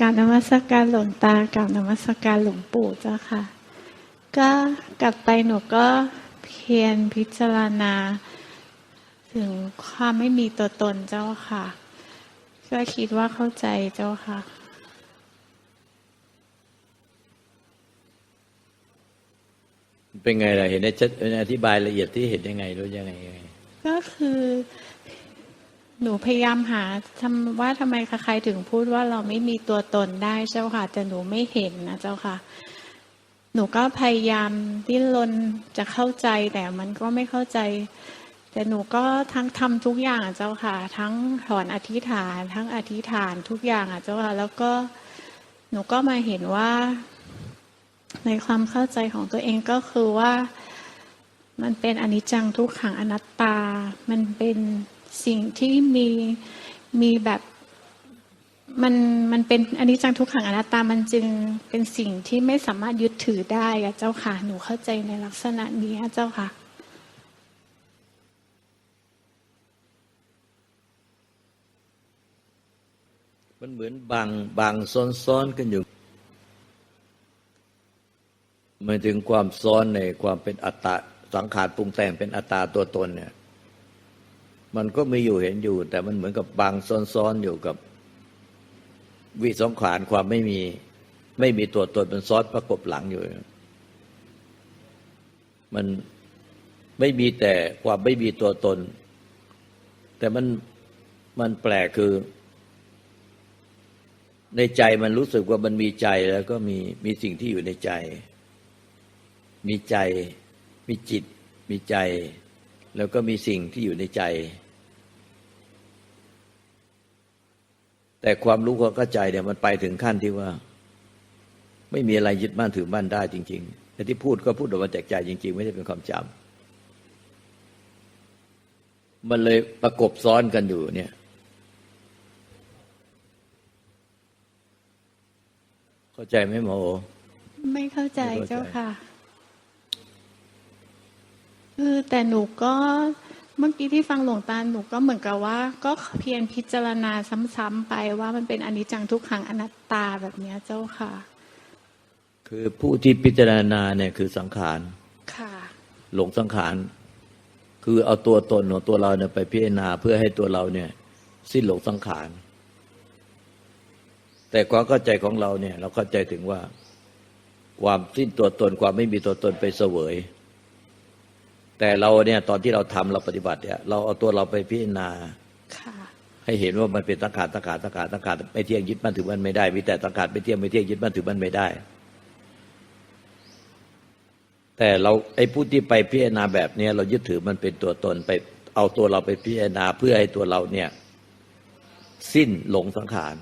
กรารนมัสการหลวงตากรารนมัสการหลวงปู่เจ้าค่ะ ก็กลับไปหนูก็เพียรพิจารณา ถึงความไม่มีตัวตนเจ้าค่ะ ก็คิดว่าเข้าใจเจ้าค่ะ เป็นไงล่ะเห็นได้ชัดอธิบายละเอียดที่เห็นยังไงรู้ยังไงยังไงก็คือ หนูพยายามหาทำว่าทำไมใครถึงพูดว่าเราไม่มีตัวตนได้เจ้าค่ะ แต่หนูไม่เห็นนะเจ้าค่ะ หนูก็พยายามดิ้นรนจะเข้าใจแต่มันก็ไม่เข้าใจ แต่หนูก็ทั้งทำทุกอย่างเจ้าค่ะ ทั้งถอนอธิษฐาน ทั้งอธิษฐานทุกอย่างอะเจ้าค่ะ แล้วก็หนูก็มาเห็นว่า ในความเข้าใจของตัวเองก็คือว่า มันเป็นอนิจจังทุกขังอนัตตา มันเป็น สิ่งที่มีมีแบบมันมันเป็นอันิจจังทุกขังอนัตตามันจึงเป็นสิ่งที่ไม่สามารถยึดถือได้อะเจ้าค่ะ หนูเข้าใจในลักษณะนี้เจ้าค่ะมันเหมือนบางบางซ้อนซ้อนกันอยู่มาถึงความซ้อนในความเป็นอัตตาสังขารปรุงแต่งเป็นอัตตาตัวตนเนี่ย มันก็มีอยู่เห็นอยู่ แต่มันเหมือนกับบางซ้อนๆอยู่กับวิสังขารความไม่มี ไม่มีตัวตนมันซ้อนประกบหลังอยู่ มันไม่มีแต่ความไม่มีตัวตน แต่มันมันแปลกคือ ในใจมันรู้สึกว่ามันมีใจแล้วก็มีมีสิ่งที่อยู่ในใจ มีใจ มีจิต มีใจ แล้วก็มีสิ่งที่อยู่ในใจ แต่ความรู้ความเข้าใจเนี่ยมันไปถึงขั้นที่ว่า ไม่มีอะไรยึดมั่นถือมั่นได้จริงๆแต่ที่พูดก็พูดออกมาจากใจจริง ๆ ไม่ได้เป็นความจำมันเลยประกบซ้อนกันอยู่เนี่ยเข้าใจไหมหมอโมไม่เข้าใจเจ้าค่ะ คือแต่หนูก็เมื่อกี้ที่ฟังหลวงตาหนูก็เหมือนกับว่า ก็เพียรพิจารณาซ้ำๆไปว่ามันเป็นอนิจจังทุกขังอนัตตาแบบนี้เจ้าค่ะ คือผู้ที่พิจารณาเนี่ยคือสังขารค่ะ หลงสังขาร คือเอาตัวตนของตัวเราเนี่ยไปพิจารณาเพื่อให้ตัวเราเนี่ย สิ้นหลงสังขาร แต่ความเข้าใจของเราเนี่ย เราเข้าใจถึงว่า ความสิ้นตัวตนความไม่มีตัวตนไปเสวย แต่เราเนี่ยตอนที่เราทำเราปฏิบัติเนี่ยเราเอาตัวเราไปพิจารณาค่ะให้เห็นว่ามันเป็นสังขารสังขารสังขารสังขารไม่เที่ยงยึดมั่นถือมั่นไม่ได้มีแต่สังขารไม่เที่ยงไม่เที่ยงยึดมั่นถือมั่นไม่ได้ แต่เราไอ้ผู้ที่ไปพิจารณาแบบเนี้ยเรายึดถือมันเป็นตัวตนไปเอาตัวเราไปพิจารณาเพื่อให้ตัวเราเนี่ย สิ้นหลงสังขาร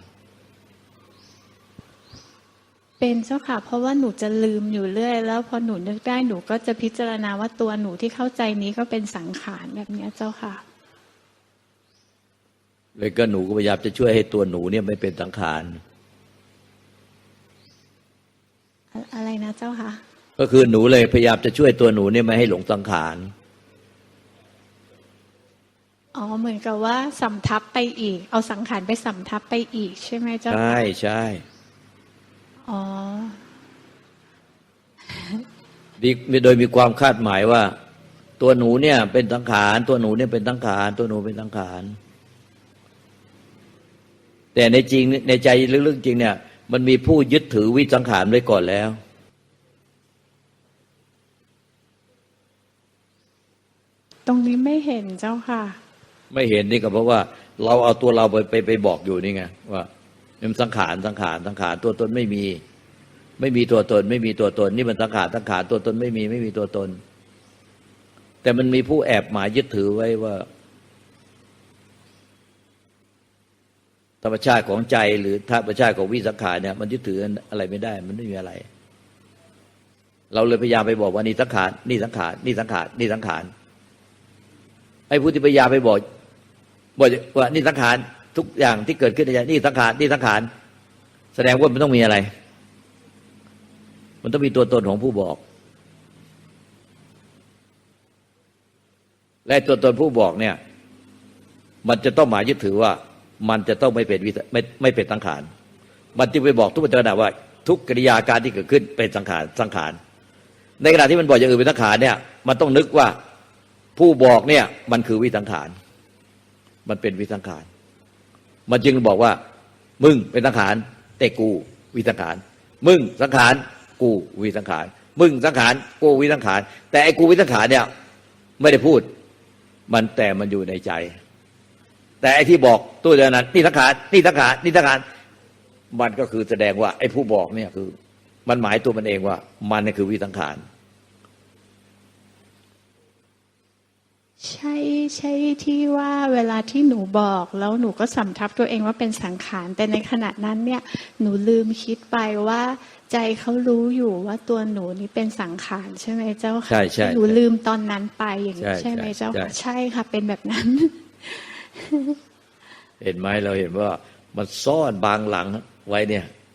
เป็นเจ้าค่ะ เพราะว่าหนูจะลืมอยู่เรื่อย แล้วพอหนูนึกได้หนูก็จะพิจารณาว่าตัวหนูที่เข้าใจนี้ก็เป็นสังขารแบบเนี้ยเจ้าค่ะ เลยก็หนูก็พยายามจะช่วยให้ตัวหนูเนี่ยไม่เป็นสังขารอะอะไรนะเจ้าค่ะ ก็คือหนูเลยพยายามจะช่วยตัวหนูเนี่ยไม่ให้หลงสังขารอ๋อเหมือนกับว่าสำทับไปอีก เอาสังขารไปสำทับไปอีกใช่ไหมเจ้าใช่ค่ะใช่ อ๋อดีโดยมีความคาดหมายว่า ตัวหนูเนี่ยเป็นสังขาร ตัวหนูเนี่ยเป็นสังขาร ตัวหนูเป็นสังขาร แต่ในจริงในใจลึกๆจริงเนี่ย มันมีผู้ยึดถือวิสังขารไว้ก่อนแล้ว ตรงนี้ไม่เห็นเจ้าค่ะ ไม่เห็นนี่ก็เพราะว่า เราเอาตัวเราไปไปไปบอกอยู่นี่ไงว่า มันสังขารสังขารสังขารตัวตนไม่มี ไม่มีตัวตน ไม่มีตัวตน นี่มันสังขารสังขารตัวตนไม่มีไม่มีตัวตน แต่มันมีผู้แอบหมายยึดถือไว้ว่า ธรรมชาติของใจหรือธรรมชาติของวิสังขารเนี่ยมันยึดถืออะไรไม่ได้ มันไม่มีอะไร เราเลยพยายามไปบอกว่านี่สังขารนี่สังขารนี่สังขารนี่สังขารไอ้ผู้ที่พยายามไปบอกบอกว่านี่สังขาร ทุกอย่างที่เกิดขึ้นในใจนี่สังขารนี่สังขารแสดงว่ามันต้องมีอะไร มันต้องมีตัวตนของผู้บอก และตัวตนผู้บอกเนี่ย มันจะต้องหมายยึดถือว่า มันจะต้องไม่เป็นวิสไม่ไม่เป็นสังขาร มันจึงไปบอกทุกปัจจุบันว่า ทุกกิริยาการที่เกิดขึ้นเป็นสังขารสังขาร ในขณะที่มันบอกอย่างอื่นเป็นสังขารเนี่ย มันต้องนึกว่าผู้บอกเนี่ย มันคือวิสังขาร มันเป็นวิสังขาร มันจึงบอกว่า มึงเป็นสังขารแต่กูวิสังขาร มึงสังขารกูวิสังขาร มึงสังขารกูวิสังขาร แต่ไอ้กูวิสังขารเนี่ยไม่ได้พูด มันแต่มันอยู่ในใจ แต่ไอ้ที่บอกตัวเดียวนั้นนี่สังขารนี่สังขารนี่สังขารมันก็คือแสดงว่าไอ้ผู้บอกเนี่ยคือ มันหมายตัวมันเองว่า มันเนี่ยคือวิสังขาร ใช่ใช่ที่ว่าเวลาที่หนูบอก แล้วหนูก็สำทับตัวเองว่าเป็นสังขารแต่ในขณะนั้นเนี่ย หนูลืมคิดไปว่า ใจเขารู้อยู่ว่าตัวหนูนี่เป็นสังขารใช่ไหมเจ้าค่ะใช่ใช่หนูลืมตอนนั้นไปอย่างนี้ใช่ใช่ไหมใช่เจ้าค่ะใช่ใช่ค่ะ เป็นแบบนั้น เห็นไหมเราเห็นว่า มันซ่อนบางหลังไว้เนี่ยเพ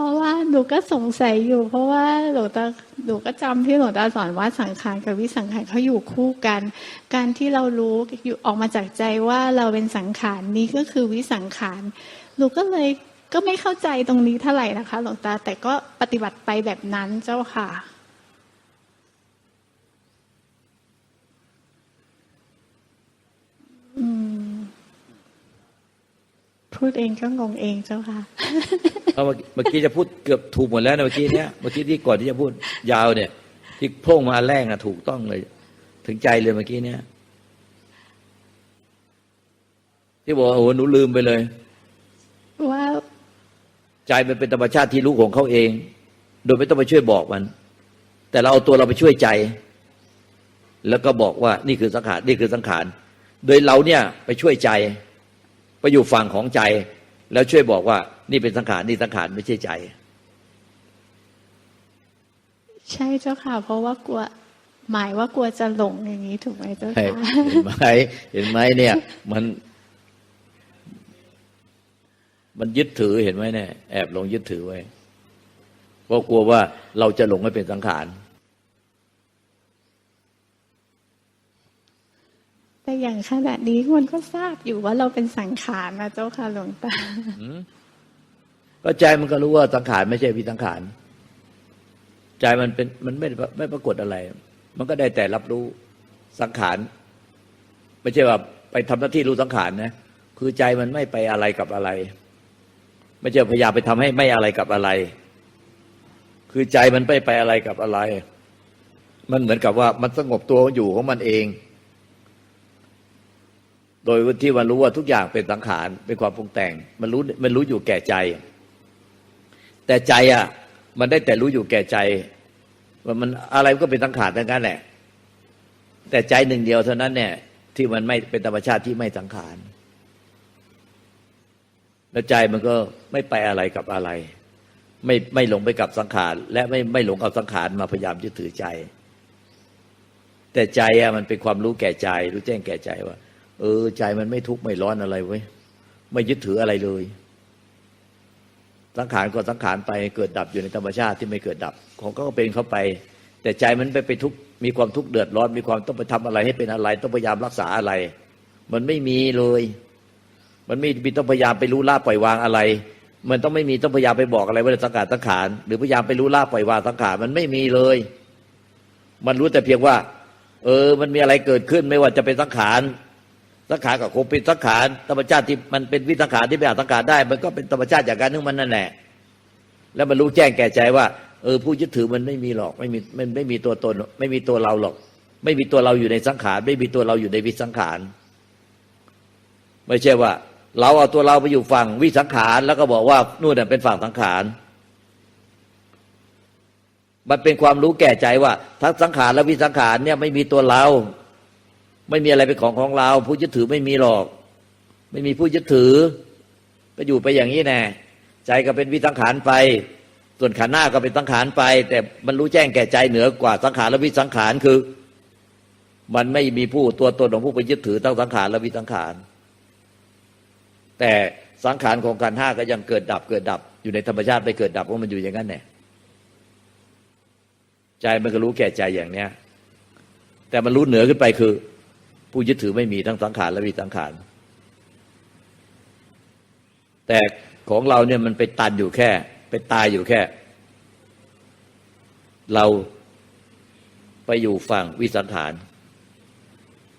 ราะว่าหนูก็สงสัยอยู่ เพราะว่าหลวงตาหนูก็จำที่หลวงตาสอนว่าสังขารกับวิสังขารเขาอยู่คู่กัน การที่เรารู้อยู่ออกมาจากใจว่าเราเป็นสังขารนี้ก็คือวิสังขารหนูก็เลยก็ไม่เข้าใจตรงนี้เท่าไหร่นะคะ หลวงตาแต่ก็ปฏิบัติไปแบบนั้นเจ้าค่ะอืม พูดเองก็งงเองเจ้าค่ะเอาเมื่อเมื่อกี้จะพูดเกือบถูกหมดแล้วนะเมื่อกี้เนี้ยเมื่อกี้ที่ก่อนที่จะพูดยาวเนี่ย ที่โพร่งมาอันแรกนะถูกต้องเลย ถึงใจเลยเมื่อกี้เนี้ยที่บอกว่าโอ้โหหนูลืมไปเลย ว่าใจมันเป็นธรรมชาติที่รู้ของเขาเอง โดยไม่ต้องไปช่วยบอกมัน แต่เราเอาตัวเราไปช่วยใจ แล้วก็บอกว่านี่คือสังขารนี่คือสังขาร โดยเราเนี่ยไปช่วยใจ ไปอยู่ฝั่งของใจ แล้วช่วยบอกว่า นี่เป็นสังขารนี่สังขารไม่ใช่ใจ ใช่เจ้าค่ะ เพราะว่ากลัวหมายว่ากลัวจะหลงอย่างนี้ถูกไหมเจ้าเห็ค่ะนไหมเห็นไหมเนี่ย มัน มันยึดถือเห็นไหมเนี่ยแอบหลงยึดถือไว้เพราะกลัวว่าเราจะหลงให้เป็นสังขาร แต่อย่างขณะนี้มันก็ทราบอยู่ว่าเราเป็นสังขารนะเจ้าค่ะหลวงตาก็ใจมันก็รู้ว่าสังขารไม่ใช่วิสังขารใจมันเป็นมันไม่ไม่ปรากฏอะไร มันก็ได้แต่รับรู้สังขาร ไม่ใช่ว่าไปทำหน้าที่รู้สังขารนะคือใจมันไม่ไปอะไรกับอะไร ไม่ใช่พยายามไปทำให้ไม่อะไรกับอะไร คือใจมันไม่ไปอะไรกับอะไร มันเหมือนกับว่ามันสงบตัวอยู่ของมันเอง โดยที่มันรู้ว่าทุกอย่างเป็นสังขารเป็นความปรุงแต่ง มันรู้มันรู้อยู่แก่ใจ แต่ใจอะ มันได้แต่รู้อยู่แก่ใจ ว่ามันอะไรก็เป็นสังขารทั้งนั้นแหละ แต่ใจหนึ่งเดียวเท่านั้นเนี่ย ที่มันไม่เป็นธรรมชาติที่ไม่สังขารแล้วใจมันก็ไม่ไปอะไรกับอะไร ไม่ไม่หลงไปกับสังขาร และไม่ไม่หลงเอาสังขารมาพยายามยึดถือใจ แต่ใจอะมันเป็นความรู้แก่ใจ รู้แจ้งแก่ใจว่า เออ ใจมันไม่ทุกข์ไม่ร้อนอะไรเว้ไม่ยึดถืออะไรเลย สังขารก็สังขารไปเกิดดับอยู่ในธรรมชาติที่ไม่เกิดดับ ของก็เป็นเข้าไป แต่ใจมันไปไปทุกมีความทุกข์เดือดร้อน มีความต้องไปทำอะไรให้เป็นอะไร ต้องพยายามรักษาอะไร มันไม่มีเลย มันไม่มีต้องพยายามไปรู้ละปล่อยวางอะไร มันต้องไม่มีต้องพยายามไปบอกอะไรว่าสังขารสังขารหรือพยายามไปรู้ละปล่อยวางสังขารมันไม่มีเลย มันรู้แต่เพียงว่า เออ มันมีอะไรเกิดขึ้นไม่ว่าจะเป็นสังขาร สังขารกับคงเป็นสังขารธรรมชาติที่มันเป็นวิสังขารที่ไม่อาจสังขารได้ มันก็เป็นธรรมชาติจากการนึกมันนั่นแหละแล้วมันรู้แจ้งแก่ใจว่าเออผู้ยึดถือมันไม่มีหรอกไม่มีมันไม่มีตัวตน ไม่มีตัวเราหรอก ไม่มีตัวเราอยู่ในสังขาร ไม่มีตัวเราอยู่ในวิสังขาร ไม่ใช่ว่า เราเอาตัวเราไปอยู่ฝั่งวิสังขาร แล้วก็บอกว่านู่นเป็นฝั่งสังขารมันเป็นความรู้แก่ใจว่า ทั้งสังขารและวิสังขารเนี่ยไม่มีตัวเรา ไม่มีอะไรเป็นของของเรา ผู้ยึดถือไม่มีหรอก ไม่มีผู้ยึดถือ ก็อยู่ไปอย่างนี้แน่ใจก็เป็นวิสังขารไป ส่วนขันหน้าก็เป็นสังขารไป แต่มันรู้แจ้งแก่ใจเหนือกว่าสังขารและวิสังขารคือ มันไม่มีผู้ตัวตนของผู้ไปยึดถือตั้งสังขารและวิสังขาร แต่สังขารของขันห้าก็ยังเกิดดับเกิดดับ อยู่ในธรรมชาติไปเกิดดับว่ามันอยู่อย่างนั้นแน่ใจมันก็รู้แก่ใจอย่างเนี้ย แต่มันรู้เหนือขึ้นไปคือ ผู้ยึดถือไม่มีทั้งสังขารและวิสังขาร แต่ของเราเนี่ยมันไปตันอยู่แค่ ไปตายอยู่แค่ เราไปอยู่ฝั่งวิสังขาร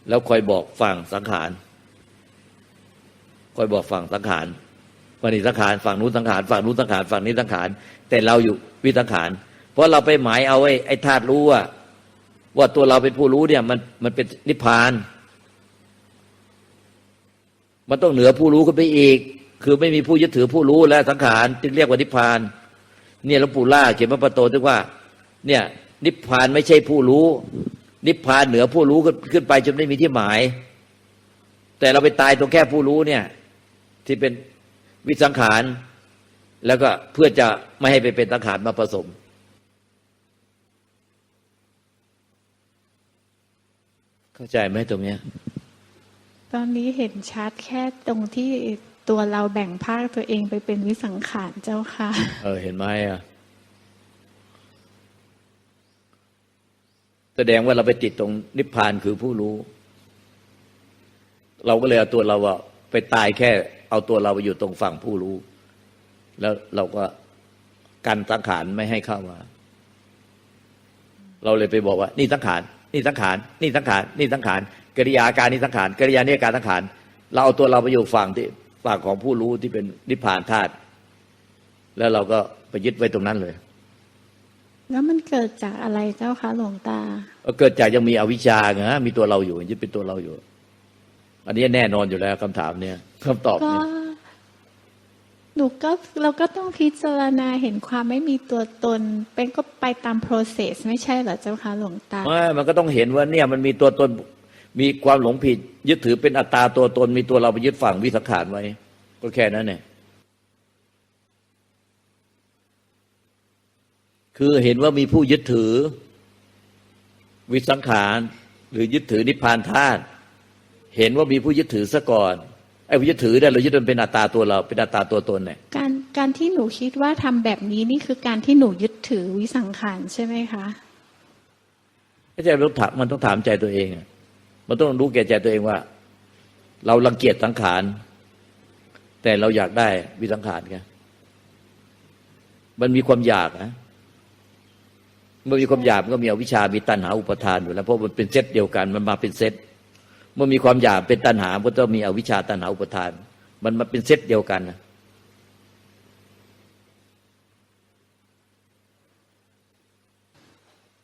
แล้วคอยบอกฝั่งสังขารคอยบอกฝั่งสังขารฝั่งนี้สังขารฝั่งนู้นสังขารฝั่งนู้นสังขารฝั่งนี้สังขาร แต่เราอยู่วิสังขาร เพราะเราไปหมายเอาไอ้ไอ้ธาตุรู้ว่าว่าตัวเราเป็นผู้รู้เนี่ย มันมันเป็นนิพพาน มันต้องเหนือผู้รู้ขึ้นไปอีก คือไม่มีผู้ยึดถือผู้รู้และสังขารจึงเรียกว่านิพพาน เนี่ยหลวงปู่ล่าเขียนพระปโตถึงว่า เนี่ยนิพพานไม่ใช่ผู้รู้ นิพพานเหนือผู้รู้ขึ้นขึ้นไปจนไม่มีที่หมาย แต่เราไปตายตรงแค่ผู้รู้เนี่ย ที่เป็นวิสังขาร แล้วก็เพื่อจะไม่ให้ไปเป็นสังขารมาผสมเข้าใจไหมตรงเนี้ย ตอนนี้เห็นชัดแค่ตรงที่ตัวเราแบ่งภาคตัวเองไปเป็นวิสังขารเจ้าค่ะ เออเห็นไหมอะ แสดงว่าเราไปติดตรงนิพพานคือผู้รู้ เราก็เลยเอาตัวเราอะไปตายแค่ เอาตัวเราไปอยู่ตรงฝั่งผู้รู้ แล้วเราก็กันสังขารไม่ให้เข้ามา เราเลยไปบอกว่า นี่สังขาร นี่สังขาร นี่สังขาร นี่สังขาร กิริยาการนี่สังขารกิริยานี่การสังขารเราเอาตัวเราไปอยู่ฝั่งที่ฝั่งของผู้รู้ที่เป็นนิพพานธาตุแล้วเราก็ไปยึดไว้ตรงนั้นเลย แล้วมันเกิดจากอะไรเจ้าคะหลวงตาก็เกิดจากยังมีอวิชชาไงฮะมีตัวเราอยู่ยึดเป็นตัวเราอยู่ อันนี้แน่นอนอยู่แล้วคำถามเนี่ยคำตอบก็เนี่ยหนูก็เราก็ต้องพิจารณาเห็นความไม่มีตัวตน เป็นก็ไปตาม process ไม่ใช่เหรอเจ้าคะหลวงตาไม่มันก็ต้องเห็นว่าเนี่ยมันมีตัวตน มีความหลงผิด ยึดถือเป็นอัตตาตัวตน มีตัวเราไปยึดฝั่งวิสังขารไว้ ก็แค่นั้นเนี่ยคือเห็นว่ามีผู้ยึดถือวิสังขาร หรือยึดถือนิพพานธาตุเห็นว่ามีผู้ยึดถือซะก่อนไอ้ผู้ยึดถือเนี่ยเรายึดมันเป็นอัตตาตัวเรา เป็นอัตตาตัวตนเนี่ยการการที่หนูคิดว่าทำแบบนี้นี่คือการที่หนูยึดถือวิสังขารใช่ไหมคะไม่ใช่ต้องถามมันต้องถามใจตัวเองอะ มันต้องรู้แก่ใจตัวเองว่า เรารังเกียจสังขาร แต่เราอยากได้วิสังขารไงมันมีความอยากนะเมื่อมีความอยากมันก็มีอวิชามีตัณหาอุปทานอยู่แล้วเพราะมันเป็นเซตเดียวกัน มันมาเป็นเซตเมื่อมีความอยากเป็นตัณหามันก็ต้องมีอวิชชาตัณหาอุปทาน มันมาเป็นเซตเดียวกันนะ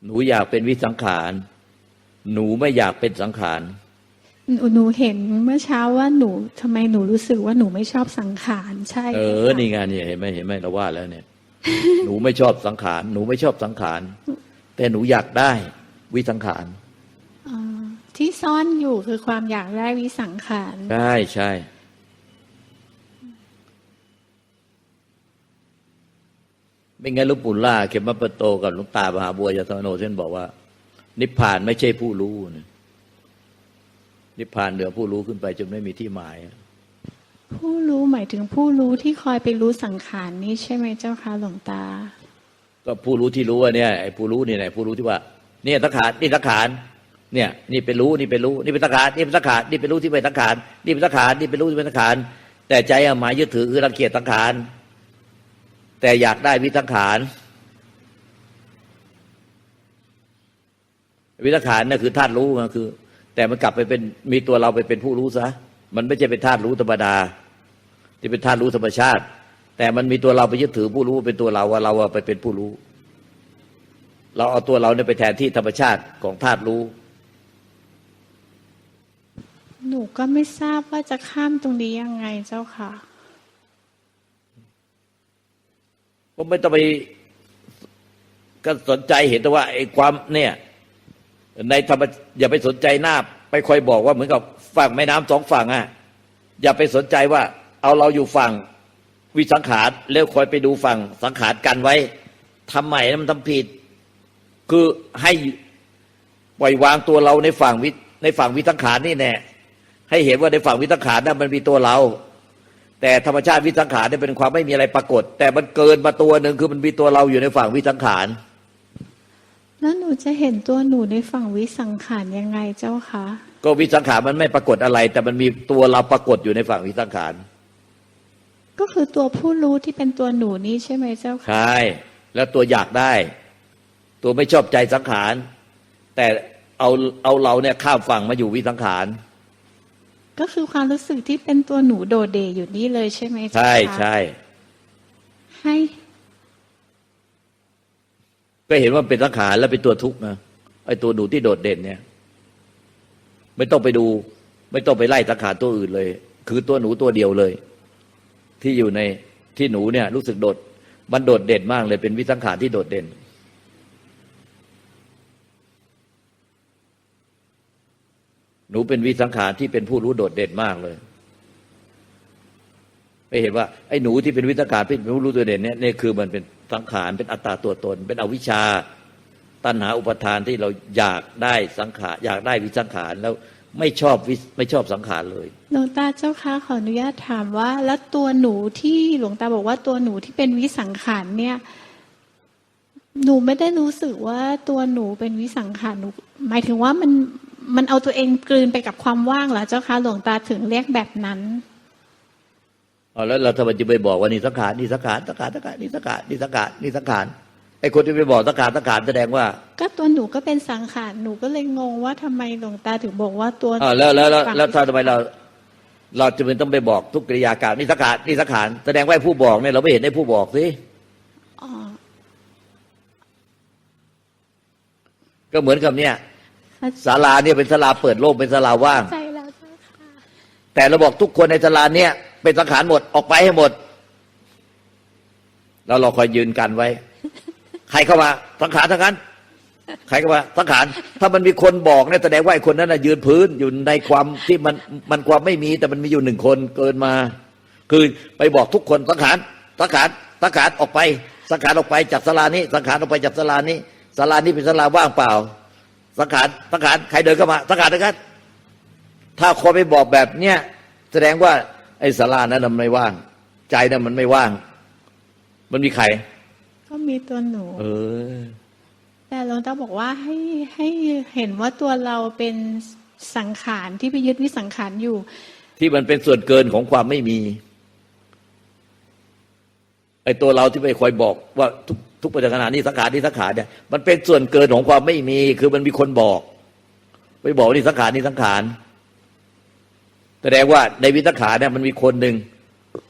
หนูอยากเป็นวิสังขาร หนูไม่อยากเป็นสังขารหนูหนูเห็นเมื่อเช้าว่าหนูทำไมหนูรู้สึกว่าหนูไม่ชอบสังขารใช่ เออนี่ไงเนี่ยเห็นไหมเห็นไหมเราว่าแล้วเนี่ย หนูไม่ชอบสังขาร หนูไม่ชอบสังขาร แต่หนูอยากได้วิสังขารอ่าที่ซ่อนอยู่คือความอยากได้วิสังขารใช่ใช่ไม่งั้นหลูกปู่ล่าเข็มมาปะโตกับหลุงตามหาบัวยาสมโนเช่นบอกว่า นิพพานไม่ใช่ผู้รู้นะนิพพานเหนือผู้รู้ขึ้นไปจนไม่มีที่หมาย ผู้รู้หมายถึงผู้รู้ที่คอยไปรู้สังขารนี้ใช่ไหมเจ้าคะหลวงตา ก็ผู้รู้ที่รู้ว่าเนี่ยไอ้ผู้รู้นี่แหละผู้รู้ที่ว่า เนี่ยสังขารนี่สังขารเนี่ย นี่เป็นรู้นี่เป็นรู้นี่เป็นสังขารนี่เป็นสังขารนี่เป็นรู้ที่เป็นสังขารนี่เป็นสังขารนี่เป็นรู้ที่เป็นสังขารแต่ใจอะหมายยึดถือคือรังเกียจสังขารแต่อยากได้วิสังขาร วิสังขารเนี่ยคือธาตุรู้นะคือ แต่มันกลับไปเป็นมีตัวเราไปเป็นผู้รู้ซะมันไม่ใช่เป็นธาตุรู้ธรรมดา ที่เป็นธาตุรู้ธรรมชาติ แต่มันมีตัวเราไปยึดถือผู้รู้เป็นตัวเราว่าเราอะไปเป็นผู้รู้ เราเอาตัวเราเนี่ยไปแทนที่ธรรมชาติของธาตุรู้ หนูก็ไม่ทราบว่าจะข้ามตรงนี้ยังไงเจ้าค่ะก็ไม่ต้องไปก็สนใจเห็นแต่ว่าไอ้ความเนี่ย ในธรรมอย่าไปสนใจหน้า ไปคอยบอกว่าเหมือนกับฝั่งแม่น้ำสองฝั่งอะอย่าไปสนใจว่าเอาเราอยู่ฝั่งวิสังขารแล้วคอยไปดูฝั่งสังขารกันไว้ทำใหม่นะมันทำผิด คือให้ปล่อยวางตัวเราในฝั่งวิในฝั่งวิสังขารนี่แน่ให้เห็นว่าในฝั่งวิสังขารนั้นมันมีตัวเรา แต่ธรรมชาติวิสังขารเนี่ยเป็นความไม่มีอะไรปรากฏ แต่มันเกินมาตัวหนึ่งคือมันมีตัวเราอยู่ในฝั่งวิสังขาร แล้วหนูจะเห็นตัวหนูในฝั่งวิสังขารยังไงเจ้าคะก็วิสังขารมันไม่ปรากฏอะไร แต่มันมีตัวเราปรากฏอยู่ในฝั่งวิสังขารก็คือตัวผู้รู้ที่เป็นตัวหนูนี้ใช่ไหมเจ้าค่ะใช่แล้วตัวอยากได้ ตัวไม่ชอบใจสังขาร แต่เอาเอาเราเนี่ยข้ามฝั่งมาอยู่วิสังขาร ก็คือความรู้สึกที่เป็นตัวหนูโดดเด่นอยู่นี่เลยใช่ไหมเจ้าใช่ค่ะใช่ให้ ก็เห็นว่าเป็นสังขารแล้วเป็นตัวทุกข์นะไอ้ตัวหนูที่โดดเด่นเนี่ย ไม่ต้องไปดู ไม่ต้องไปไล่สังขารตัวอื่นเลย คือตัวหนูตัวเดียวเลย ที่อยู่ในที่หนูเนี่ย รู้สึกโดดมันโดดเด่นมากเลย เป็นวิสังขารที่โดดเด่นหนูเป็นวิสังขารที่เป็นผู้รู้โดดเด่นมากเลยไปเห็นว่าไอ้หนูที่เป็นวิสังขารเป็นผู้รู้ตัวเด่นเนี่ยนี่คือมันเป็น สังขารเป็นอัตตาตัวตน เป็นอวิชชา ตัณหาอุปทานที่เราอยากได้สังขารอยากได้วิสังขารแล้วไม่ชอบวิไม่ชอบสังขารเลยหลวงตาเจ้าคะขออนุญาตถามว่า แล้วตัวหนูที่หลวงตาบอกว่าตัวหนูที่เป็นวิสังขารเนี่ย หนูไม่ได้รู้สึกว่าตัวหนูเป็นวิสังขารหนูหมายถึงว่ามันมันเอาตัวเองกลืนไปกับความว่างเหรอเจ้าคะหลวงตาถึงเรียกแบบนั้น เอาแล้วเราทำไมจะไปบอกว่านี่สังขารนี่สังขารสังขารสังขารนี่สังขารนี่สังขารนี่สังขารไอ้คนที่ไปบอกสังขารสังขารแสดงว่า ก็ตัวหนูก็เป็นสังขารหนูก็เลยงงว่าทำไมหลวงตาถึงบอกว่าตัวอ่าแล้วแล้วแล้วแล้วถ้าทำไมเรา เราจะเป็นต้องไปบอกทุกกิริยาการนี่สังขารนี่สังขารแสดงว่าไอ้ผู้บอกเนี่ยเราไม่เห็นไอ้ผู้บอกสิอ๋อก็เหมือนกับเนี่ยศาลาเนี่ยเป็นศาลาเปิดโล่งเป็นศาลาว่างใจแล้วเจ้าค่ะแต่เราบอกทุกคนในศาลาเนี่ย เป็นสังขารหมดออกไปให้หมด แล้วเราคอยยืนกันไว้ ใครเข้ามาสังขารทั้งนั้นใครเข้ามาสังขารถ้ามันมีคนบอกเนี่ยแสดงว่าไอ้คนนั้นนะยืนพื้นอยู่ในความที่มันมันความไม่มีแต่มันมีอยู่หนึ่งคนเกินมา คือไปบอกทุกคนสังขารสังขารสังขารออกไปสังขารออกไปจากศาลานี้สังขารออกไปจากศาลานี้ศาลานี้เป็นศาลาว่างเปล่า สังขารสังขารใครเดินเข้ามาสังขารนะครับถ้าคนไปบอกแบบเนี้ยแสดงว่า ไอ้ศาลานั้นนะมันไม่ว่าง ใจนั้นมันไม่ว่าง มันมีใคร ก็มีตัวหนู เออ แต่หลวงตาบอกว่าให้ให้เห็นว่าตัวเราเป็นสังขารที่ไปยึดวิสังขารอยู่ ที่มันเป็นส่วนเกินของความไม่มีไอ้ตัวเราที่ไปคอยบอกว่าทุกทุกปัจจุบันนี้สังขารนี่สังขารเนี่ยมันเป็นส่วนเกินของความไม่มี คือมันมีคนบอก ไปบอกว่านี่สังขารนี่สังขาร แสดงว่าในวิสังขารเนี่ยมันมีคนหนึ่ง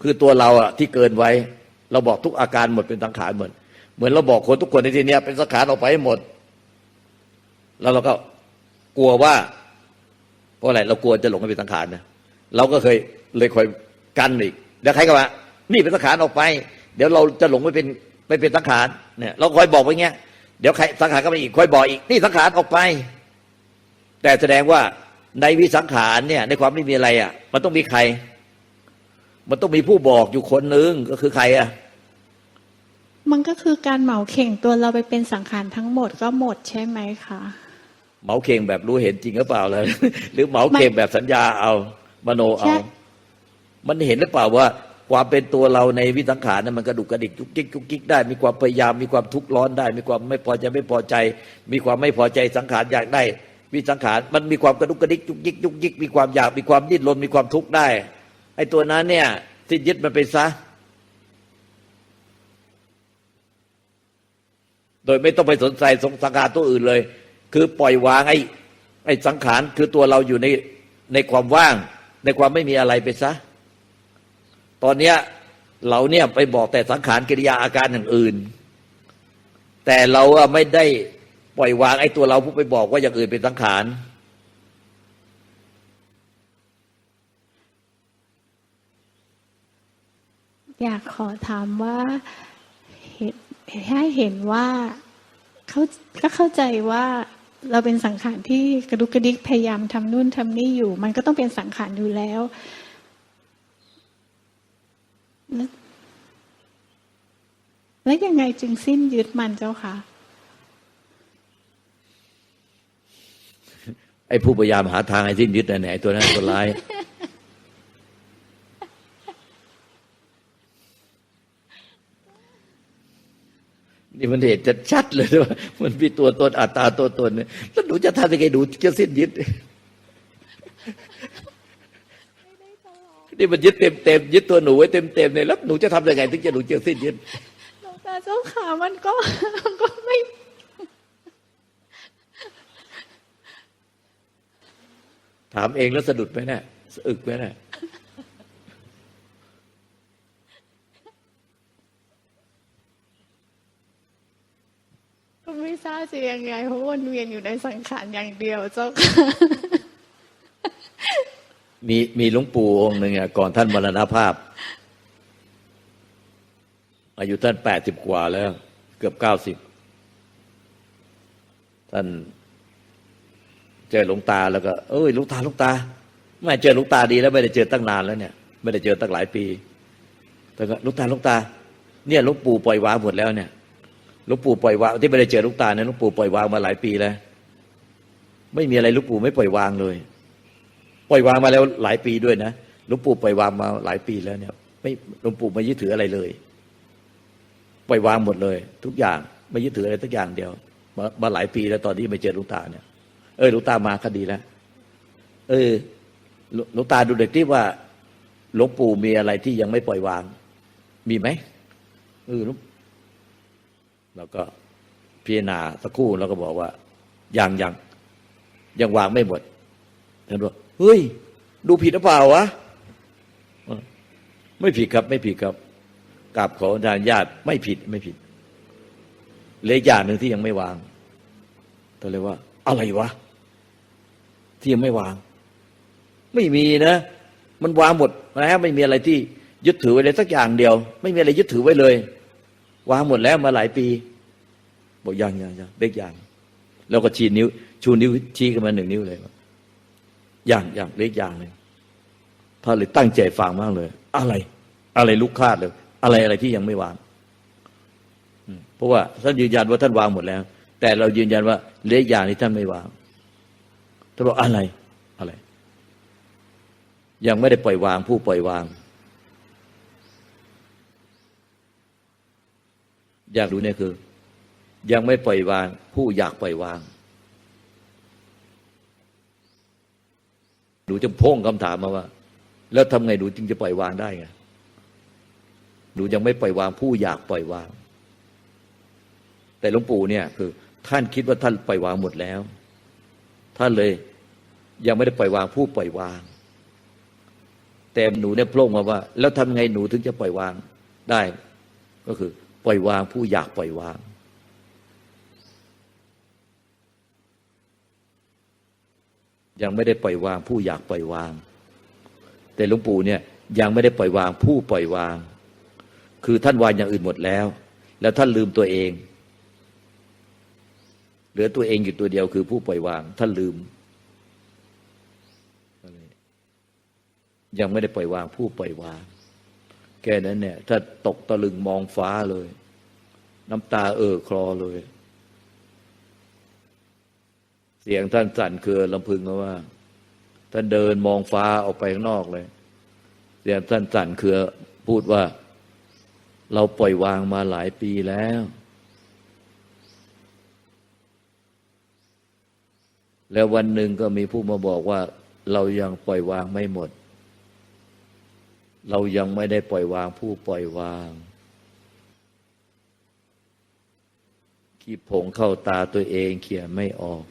คือตัวเราอะที่เกินไว้ เราบอกทุกอาการหมดเป็นสังขารหมดเหมือนเราบอกคนทุกคนในที่นี้เป็นสังขารออกไปให้หมด แล้วเราก็กลัวว่า เพราะอะไรเรากลัวจะหลงไปเป็นสังขารนะเราก็เคยเลยคอยกันอีกแล้วใครก็ว่า นี่เป็นสังขารออกไป เดี๋ยวเราจะหลงไปเป็นไปเป็นสังขารเนี่ย เราคอยบอกไว้เงี้ยเดี๋ยวใครสังขารก็มาอีกคอยบอกอีก นี่สังขารออกไป แต่แสดงว่า ในวิสังขารเนี่ย ในความไม่มีอะไรอะ มันต้องมีใคร มันต้องมีผู้บอกอยู่คนหนึ่งก็คือใครอะมันก็คือการเหมาเข่งตัวเราไปเป็นสังขารทั้งหมดก็หมดใช่ไหมคะเหมาเข่งแบบรู้เห็นจริงหรือเปล่าเลย หรือเหมาเข่งแบบสัญญาเอามโนเอาใช่มันเห็นหรือเปล่าว่า ความเป็นตัวเราในวิสังขารนั้นมันกระดุกกระดิกจุกจิกจุกจิกได้ มีความพยายามมีความทุกข์ร้อนได้ มีความไม่พอใจไม่พอใจ มีความไม่พอใจสังขารอยากได้ วิสังขารมันมีความกระดุกกระดิกจุกจิกจุกจิกมีความอยากมีความดิ้นรนมีความทุกข์ได้ไอ้ตัวนั้นเนี่ยสิ้นยึดมันไปซะ โดยไม่ต้องไปสนใจสงสังขารตัวอื่นเลย คือปล่อยวางไอ้ไอ้สังขารคือตัวเราอยู่ในในความว่าง ในความไม่มีอะไรไปซะ ตอนเนี้ยเราเนี่ยไปบอกแต่สังขารกิริยาอาการอย่างอื่น แต่เราไม่ได้ ปล่อยวางไอ้ตัวเราผู้ไปบอกว่าอย่างอื่นเป็นสังขารอยากขอถามว่าเห็นให้เห็นว่าเขาก็เข้าใจว่าเราเป็นสังขารที่กระดุกกระดิกพยายามทำนู่นทำนี่อยู่ มันก็ต้องเป็นสังขารอยู่แล้ว แล้วยังไงจึงสิ้นยึดมันเจ้าค่ะ ไอ้ผู้พยายามหาทางให้สิ้นยึดนั่นแหละไอ้ตัวนั้นตัวร้าย นี่มันเห็นจะชัดเลยว่ามันมีตัวตนอัตตาตัวตนเนี่ยแล้วหนูจะทำยังไงหนูจะสิ้นยึดนี่มันยึดเต็มเต็มยึดตัวหนูไว้เต็มเต็มเลยแล้วหนูจะทำยังไงถึงจะหนูจะสิ้นยึดหลวงตาเจ้าขามันก็ ก็ไม่ ถามเองแล้วสะดุดไหมเนี่ยสะอึกไหมเนี่ยก็ไม่ทราบจะยังไงเพราะวนเวียนอยู่ในสังขารอย่างเดียวเจ้าค่ะมีมีหลวงปู่องค์หนึ่งอะก่อนท่านมรณภาพ อายุท่านแปดสิบกว่าแล้ว เกือบเก้าสิบท่าน เจอหลวงตาแล้วก็ เอ้ยหลวงตาหลวงตาไม่เจอหลวงตาดีแล้วไม่ได้เจอตั้งนานแล้วเนี่ย ไม่ได้เจอตั้งหลายปีแต่ก็หลวงตาหลวงตา เนี่ยหลวงปู่ปล่อยวางหมดแล้วเนี่ยหลวงปู่ปล่อยวางที่ไม่ได้เจอหลวงตาเนี่ยหลวงปู่ปล่อยวางมาหลายปีแล้ว ไม่มีอะไรหลวงปู่ไม่ปล่อยวางเลย ปล่อยวางมาแล้วหลายปีด้วยนะหลวงปู่ปล่อยวางมาหลายปีแล้วเนี่ย ไม่หลวงปู่ไม่ยึดถืออะไรเลย ปล่อยวางหมดเลย ทุกอย่างไม่ยึดถืออะไรทุกอย่างเดียวมามาหลายปีแล้วตอนที่ไม่เจอหลวงตาเนี่ย เออหลวงตามาก็ดีแล้ว เออหลวงตาดูเด็กที่ว่าหลวงปู่มีอะไรที่ยังไม่ปล่อยวาง มีไหมเออหลวงแล้วก็พิจารณาสักครู่แล้วก็บอกว่ายังยังยังวางไม่หมดท่านบอกเฮ้ย ดูผิดหรือเปล่าวะไม่ผิดครับ ไม่ผิดครับกราบขอทานญาติไม่ผิดไม่ผิดเลขอย่างหนึ่งที่ยังไม่วางก็เลยว่า อะไรวะ ที่ยังไม่วาง ไม่มีนะ มันวางหมดแล้วไม่มีอะไรที่ยึดถือไว้เลยสักอย่างเดียว ไม่มีอะไรยึดถือไว้เลย วางหมดแล้วมาหลายปี บอกยังยังยังเล็กอย่างแล้วก็ชี้นิ้ว ชูนิ้วชี้กันมาหนึ่งนิ้วเลยอย่างอย่างเล็กอย่างหนึ่งพระเลยตั้งใจฟังมากเลย อะไร อะไรลุกคาดเลย อะไรอะไรที่ยังไม่วางเพราะว่าท่านยืนยันว่าท่านวางหมดแล้ว แต่เรายืนยันว่าเล็กอย่างนี้ท่านไม่วาง ท่านบอกอะไรอะไร ยังไม่ได้ปล่อยวางผู้ปล่อยวาง อยากรู้เนี่ยคือ ยังไม่ปล่อยวาง ผู้อยากปล่อยวางหนูจะพ่งคำถามมาว่า แล้วทำไงหนูจึงจะปล่อยวางได้ไงหนูยังไม่ปล่อยวางผู้อยากปล่อยวาง แต่หลวงปู่เนี่ยคือ ท่านคิดว่าท่านปล่อยวางหมดแล้ว ท่านเลยยังไม่ได้ปล่อยวางผู้ปล่อยวาง แต่หนูเนี่ยโพล่งมาว่า แล้วทำไงหนูถึงจะปล่อยวางได้ ก็คือ ปล่อยวางผู้อยากปล่อยวาง ยังไม่ได้ปล่อยวาง ผู้อยากปล่อยวาง แต่หลวงปู่เนี่ยยังไม่ได้ปล่อยวางผู้ปล่อยวาง คือท่านวางอย่างอื่นหมดแล้ว แล้วท่านลืมตัวเอง เหลือตัวเองอยู่ตัวเดียวคือผู้ปล่อยวาง ท่านลืม ยังไม่ได้ปล่อยวาง ผู้ปล่อยวาง แค่นั้นเนี่ย ถ้าตกตะลึงมองฟ้าเลย น้ำตาเออคลอเลย เสียงท่านสั่นเครือลำพึงว่า ท่านเดินมองฟ้าออกไปข้างนอกเลย เสียงท่านสั่นเครือพูดว่า เราปล่อยวางมาหลายปีแล้ว แล้ววันหนึ่งก็มีผู้มาบอกว่า เรายังปล่อยวางไม่หมด เรายังไม่ได้ปล่อยวางผู้ปล่อยวางขี้ผงเข้าตาตัวเองเขียนไม่ออก